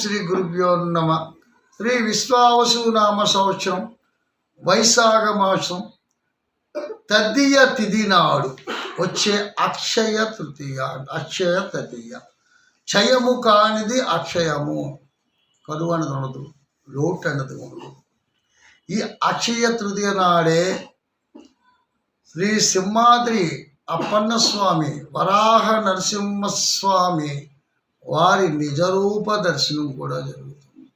శ్రీ గురుభ్యో నమ. శ్రీ విశ్వావసు నామ సంవత్సరం వైశాఖ మాసం తదియ తిథి నాడు వచ్చే అక్షయ తృతీయ అక్షయ తృతీయ. క్షయము కానిది అక్షయము. కరువు అన్నది ఉండదు లోటు అన్నది ఉండదు. ఈ అక్షయ తృతీయ నాడే శ్రీ సింహాద్రి అప్పన్న స్వామి వరాహ నరసింహస్వామి వారి నిజరూప దర్శనం కూడా జరుగుతుంది.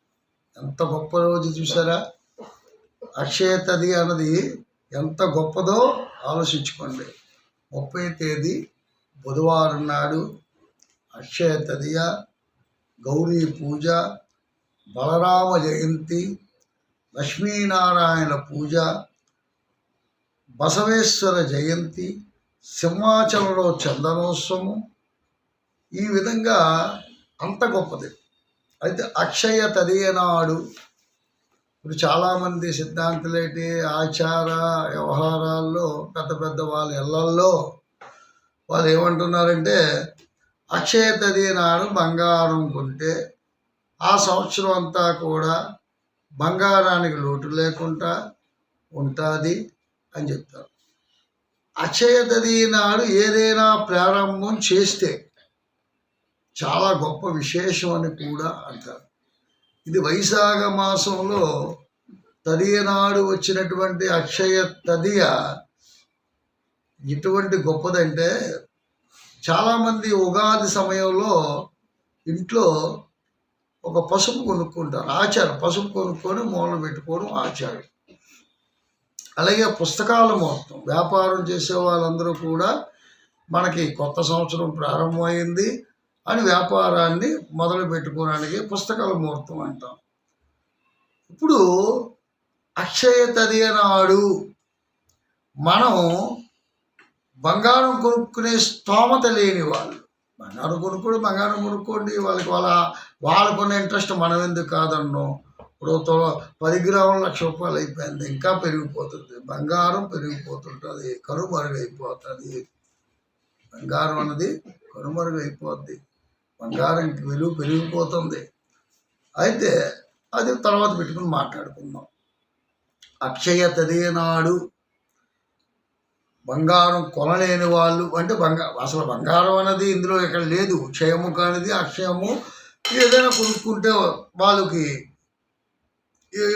ఎంత గొప్ప రోజు చూసారా? అక్షయ తది అన్నది ఎంత గొప్పదో ఆలోచించుకోండి. ముప్పై తేదీ బుధవారం నాడు అక్షయ తదియ గౌరీ పూజ బలరామ జయంతి లక్ష్మీనారాయణ పూజ బసవేశ్వర జయంతి సింహాచలంలో చందనోత్సవం ఈ విధంగా అంత గొప్పది. అయితే అక్షయ తదియ నాడు ఇప్పుడు చాలామంది సిద్ధాంతులేటి ఆచార వ్యవహారాల్లో పెద్ద పెద్ద వాళ్ళ ఇళ్ళల్లో వాళ్ళు ఏమంటున్నారంటే అక్షయ తదియ నాడు బంగారం కొంటే ఆ సంవత్సరం అంతా కూడా బంగారానికి లోటు లేకుండా ఉంటుంది అని చెప్తారు. అక్షయ తదియ నాడు ఏదైనా ప్రారంభం చేస్తే చాలా గొప్ప విశేషం అని కూడా అంటారు. ఇది వైశాఖ మాసంలో తదియ నాడు వచ్చినటువంటి అక్షయ తదియ ఎటువంటి గొప్పదంటే చాలామంది ఉగాది సమయంలో ఇంట్లో ఒక పసుపు కొనుక్కుంటారు. ఆచారం పసుపు కొనుక్కొని మూలం పెట్టుకోవడం ఆచారం. అలాగే పుస్తకాల మొత్తం వ్యాపారం చేసే వాళ్ళందరూ కూడా మనకి కొత్త సంవత్సరం ప్రారంభమైంది. అని వ్యాపారాన్ని మొదలు పెట్టుకోవడానికి పుస్తకాల ముహూర్తం అంటాం. ఇప్పుడు అక్షయ తదియ నాడు మనం బంగారం కొనుక్కునే స్తోమత లేని వాళ్ళు. బంగారం కొనుక్కోడు బంగారం కొనుక్కోండి వాళ్ళకి వాళ్ళ వాళ్ళకున్న ఇంట్రెస్ట్ మనం ఎందుకు కాదన్నో. ఇప్పుడు పది గ్రాముల లక్ష రూపాయలు అయిపోయింది ఇంకా పెరిగిపోతుంది. బంగారం పెరిగిపోతుంటుంది కనుమరుగైపోతుంది. బంగారం అన్నది కనుమరుగైపోద్ది. బంగారంకి విలువ పెరిగిపోతుంది. అయితే అది తర్వాత పెట్టుకుని మాట్లాడుకుందాం. అక్షయ తదియ నాడు బంగారం కొనలేని వాళ్ళు అంటే బంగా అసలు బంగారం అనేది ఇందులో ఇక్కడ లేదు. క్షయము కానిది అక్షయము. ఏదైనా కొనుక్కుంటే వాళ్ళకి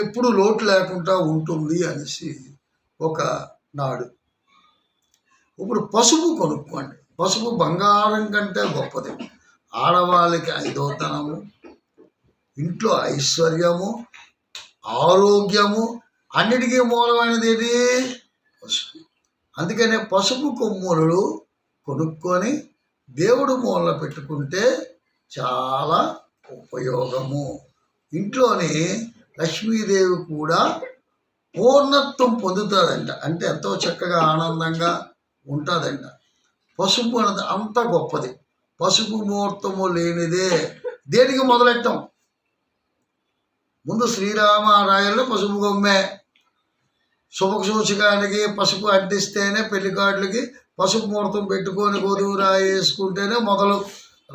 ఎప్పుడు లోటు లేకుండా ఉంటుంది అనేసి ఒక నాడు. ఇప్పుడు పసుపు కొనుక్కోండి. పసుపు బంగారం కంటే గొప్పది. ఆడవాళ్ళకి ఐదోతనము ఇంట్లో ఐశ్వర్యము ఆరోగ్యము అన్నిటికీ మూలమైనది ఏది? పసుపు. అందుకనే పసుపు కొమ్ములు కొనుక్కొని దేవుడు మూల పెట్టుకుంటే చాలా ఉపయోగము. ఇంట్లోని లక్ష్మీదేవి కూడా పూర్ణత్వం పొందుతుందంట అంటే ఎంతో చక్కగా ఆనందంగా ఉంటుందంట పసుపు అనేది అంత గొప్పది. పసుపు ముహూర్తము లేనిదే దేనికి మొదలెట్టాం? ముందు శ్రీరామారాయణలో పసుపు గొమ్మే శుభసూచకానికి పసుపు అంటిస్తేనే పెళ్ళి కార్డులకి పసుపు ముహూర్తం పెట్టుకొని గోధుమరాయి వేసుకుంటేనే మొదలు.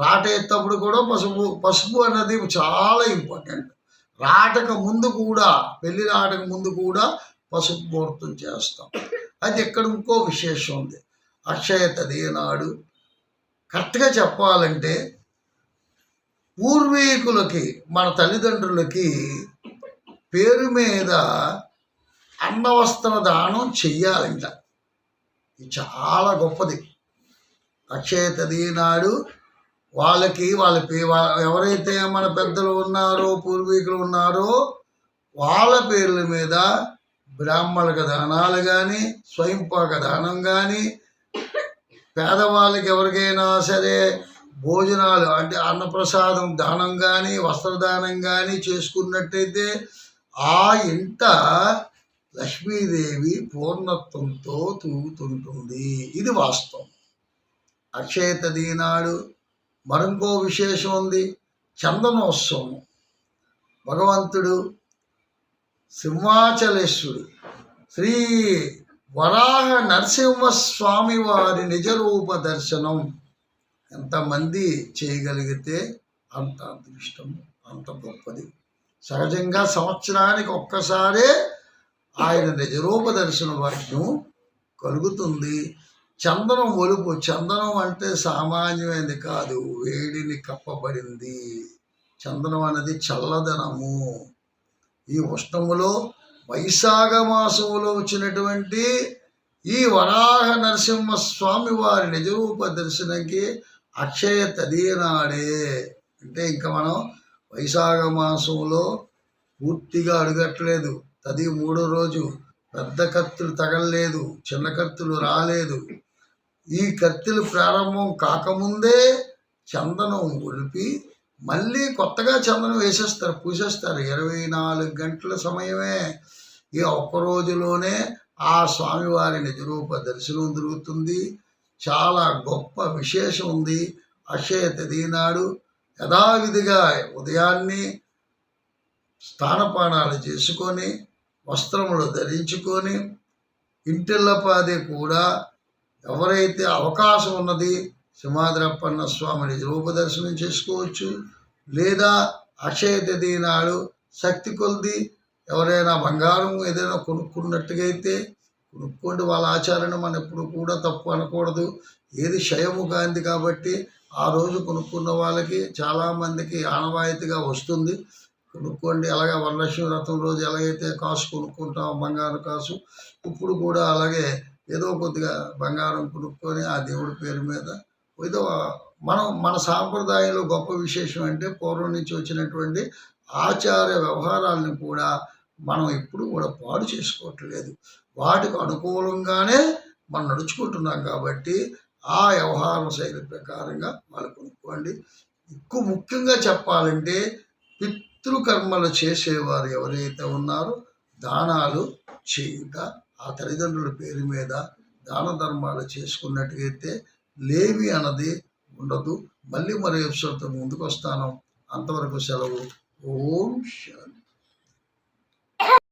రాట ఎత్తప్పుడు కూడా పసుపు పసుపు అన్నది చాలా ఇంపార్టెంట్. రాటక ముందు కూడా పెళ్ళి రాటక ముందు కూడా పసుపు ముహూర్తం చేస్తాం. అయితే ఇక్కడ ఇంకో విశేషం ఉంది. అక్షయ తదియ నాడు కరెక్ట్గా చెప్పాలంటే పూర్వీకులకి మన తల్లిదండ్రులకి పేరు మీద అన్నవస్త్ర దానం చెయ్యాలంట. ఇది చాలా గొప్పది. అక్షయతది నాడు వాళ్ళకి వాళ్ళ పే ఎవరైతే మన పెద్దలు ఉన్నారో పూర్వీకులు ఉన్నారో వాళ్ళ పేర్ల మీద బ్రాహ్మణులకు దానాలు కానీ స్వయంపాక దానం కానీ పేదవాళ్ళకి ఎవరికైనా సరే భోజనాలు అంటే అన్నప్రసాదం దానం కానీ వస్త్రదానం కానీ చేసుకున్నట్టయితే ఆ ఇంట లక్ష్మీదేవి పూర్ణత్వంతో తూగుతుంటుంది ఇది వాస్తవం. అక్షయ తది నాడు మరింకో విశేషం ఉంది. చందనోత్సవం. భగవంతుడు సింహాచలేశ్వరుడు శ్రీ వరాహ నరసింహస్వామి వారి నిజరూప దర్శనం. ఎంతమంది చేయగలిగితే అంత అదృష్టం అంత గొప్పది. సహజంగా సంవత్సరానికి ఒక్కసారే ఆయన నిజరూప దర్శన భాగ్యం కలుగుతుంది. చందనం ఒలుపు చందనం అంటే సామాన్యమైనది కాదు వేడిని కప్పబడింది. చందనం అనేది చల్లదనము. ఈ ఉష్ణములో వైశాఖ మాసంలో వచ్చినటువంటి ఈ వరాహ నరసింహ స్వామి వారి నిజరూప దర్శనంకి అక్షయ తదీనాడే అంటే ఇంకా మనం వైశాఖ మాసంలో పూర్తిగా అడుగట్లేదు తది మూడో రోజు పెద్ద కత్తులు తగలలేదు చిన్న కత్తులు రాలేదు. ఈ కత్తులు ప్రారంభం కాకముందే చందనం ఒలిపి మళ్ళీ కొత్తగా చందనం వేసేస్తారు పూసేస్తారు. ఇరవై నాలుగు గంటల సమయమే ఈ ఒక్క రోజులోనే ఆ స్వామివారి నిజరూప దర్శనం దొరుకుతుంది చాలా గొప్ప విశేషం ఉంది. అక్షయ తది యథావిధిగా ఉదయాన్నే స్థానపానాలు చేసుకొని వస్త్రములు ధరించుకొని ఇంటిల్లపాది కూడా ఎవరైతే అవకాశం ఉన్నది సింహాద్రప్పన్న స్వామిని రూప దర్శనం చేసుకోవచ్చు. లేదా అక్షయ తది నాడు శక్తి కొలిది ఎవరైనా బంగారం ఏదైనా కొనుక్కున్నట్టుగా అయితే కొనుక్కోండి. వాళ్ళ ఆచారాన్ని మనం ఎప్పుడు కూడా తప్పు అనకూడదు. ఏది క్షయము కాంది కాబట్టి ఆ రోజు కొనుక్కున్న వాళ్ళకి చాలామందికి ఆనవాయితీగా వస్తుంది. కొనుక్కోండి. అలాగే వరలక్ష్మి వ్రతం రోజు ఎలాగైతే కాసు కొనుక్కుంటాం బంగారం కాసు ఇప్పుడు కూడా అలాగే ఏదో కొద్దిగా బంగారం కొనుక్కొని ఆ దేవుడి పేరు మీద ఏదో మనం మన సాంప్రదాయంలో గొప్ప విశేషం అంటే పూర్వం నుంచి వచ్చినటువంటి ఆచార వ్యవహారాలను కూడా మనం ఎప్పుడు కూడా పాడు చేసుకోవట్లేదు. వాటికి అనుకూలంగానే మనం నడుచుకుంటున్నాం కాబట్టి ఆ వ్యవహార శైలి ప్రకారంగా వాళ్ళు కొనుక్కోండి. ఎక్కువ ముఖ్యంగా చెప్పాలంటే పితృకర్మలు చేసేవారు ఎవరైతే ఉన్నారో దానాలు చేయుట ఆ తల్లిదండ్రుల పేరు మీద దాన ధర్మాలు చేసుకున్నట్టుగైతే లేవి అన్నది ఉండదు మళ్ళీ మరో ఎపిసోడ్తో ముందుకు వస్తాను. అంతవరకు సెలవు. ఓం శాంతి